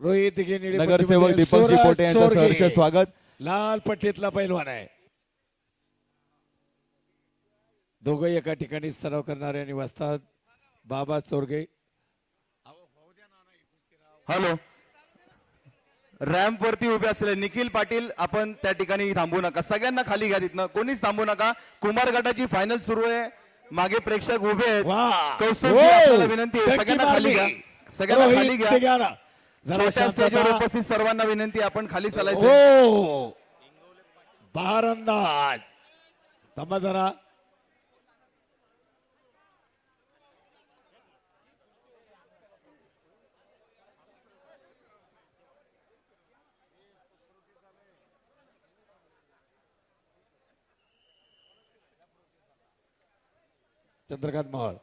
रोहित निळे नगरसेवक दीपकजी पोटे यांचं. सहर्ष स्वागत. लाल पट्टीतला पैलवान आहे. दोघं एका ठिकाणी सराव करणारे आणि वाजतात. बाबा चोरगे. हॅलो. रॅम्प वरती उभे असलेले निखिल पाटील आपण त्या ठिकाणी थांबू नका. सगळ्यांना खाली घ्या तिथनं. कोणीच थांबू नका. कुमार गटाची फायनल सुरू आहे. मागे प्रेक्षक उभे आहेत. कौस्तुभ हो! आपल्याला विनंती आहे. सगळ्यांना खाली घ्या. सगळ्यांना खाली घ्या. छोट्या स्टेजवर शांतता. उपस्थित सर्वांना विनंती आपण खाली चालायचं. हो. बार अंदाज थांबा जरा. चंद्रकांत मोहोळ.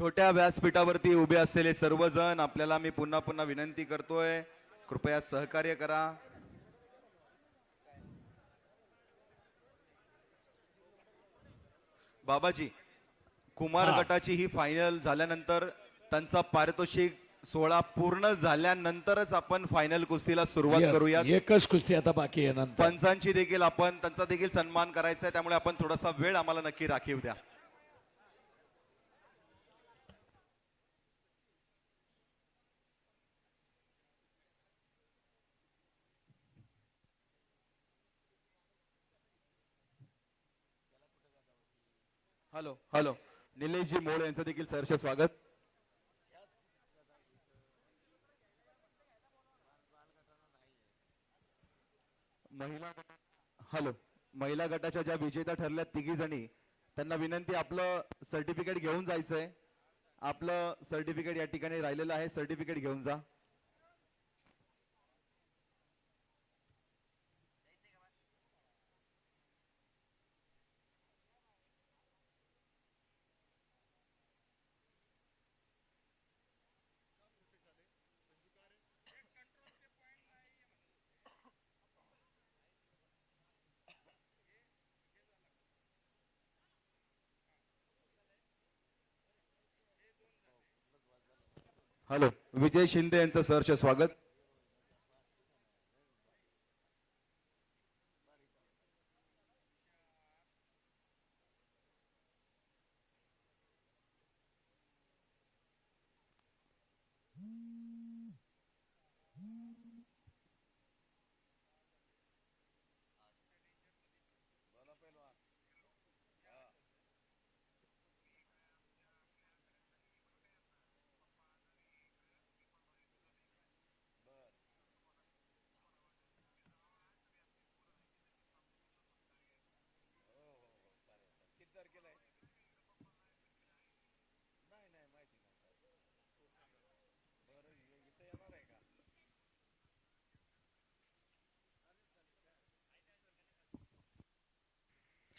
छोट्या व्यासपीठावरती उभे असलेले सर्वजण आपल्याला मी पुन्हा पुन्हा विनंती करतोय. कृपया सहकार्य करा. बाबाजी कुमार. गटाची ही फायनल झाल्यानंतर त्यांचा पारितोषिक सोहळा पूर्ण झाल्यानंतरच आपण फायनल कुस्तीला सुरुवात करूया एकच कुस्ती आता बाकी आहे पंचांची देखील आपण त्यांचा देखील सन्मान करायचा आहे त्यामुळे आपण थोडासा वेळ आम्हाला नक्की राखीव द्या. Hello hello. निलेशजी मोळे यांचं देखील सहर्ष स्वागत. महिला हॅलो. महिला गटाच्या ज्या विजेत्या ठरल्या तिघी जणी त्यांना विनंती आपलं सर्टिफिकेट घेऊन जायचंय. आपलं सर्टिफिकेट या ठिकाणी राहिलेलं आहे सर्टिफिकेट घेऊन जा. हॅलो विजय शिंदे यांचं सहर्ष स्वागत.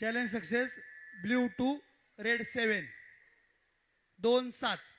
Challenge success blue two red seven दोन सात.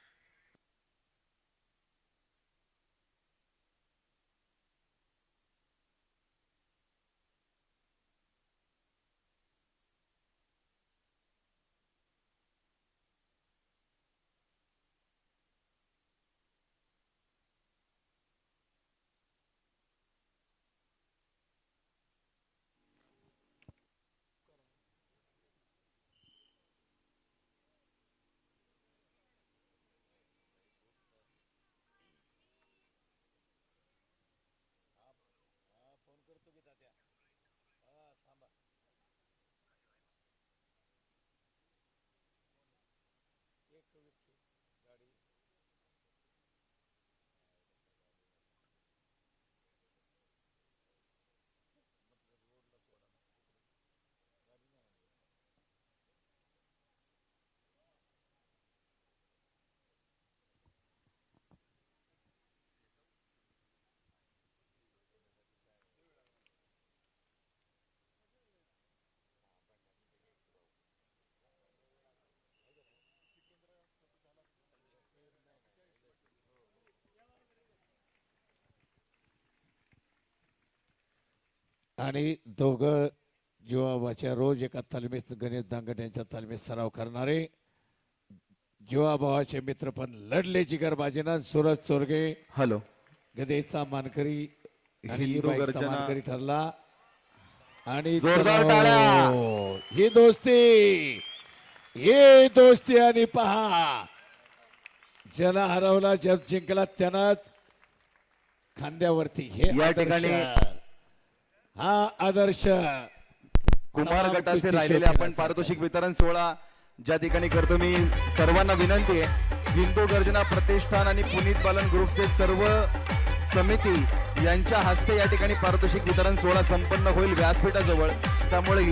आणि दोघं जीवाबाच्या रोज एका तालमीत गणेश दांगट यांच्या तालमीत सराव करणारे जीवाभावाचे मित्र पण लढले जिगर बाजीनं सूरज चोरगे हॅलो गदेचा मानकरी आणि हिंदू बाईकचा गर्जना. मानकरी ठरला आणि जोरदार चला, टाळ्या. हो, ही दोस्ती ही दोस्ती आणि पहा ज्याला हरवला जग जिंकला त्यानंच खांद्यावरती हे या आदर्श. हा आदर्श कुमार गटाचे राहिलेले आपण. पारितोषिक वितरण सोहळा ज्या ठिकाणी करतो मी सर्वांना विनंती आहे हिंदू गर्जना प्रतिष्ठान आणि पुनीत बालन ग्रुपचे सर्व समिती यांच्या हस्ते या ठिकाणी पारितोषिक वितरण सोहळा संपन्न होईल व्यासपीठाजवळ त्यामुळे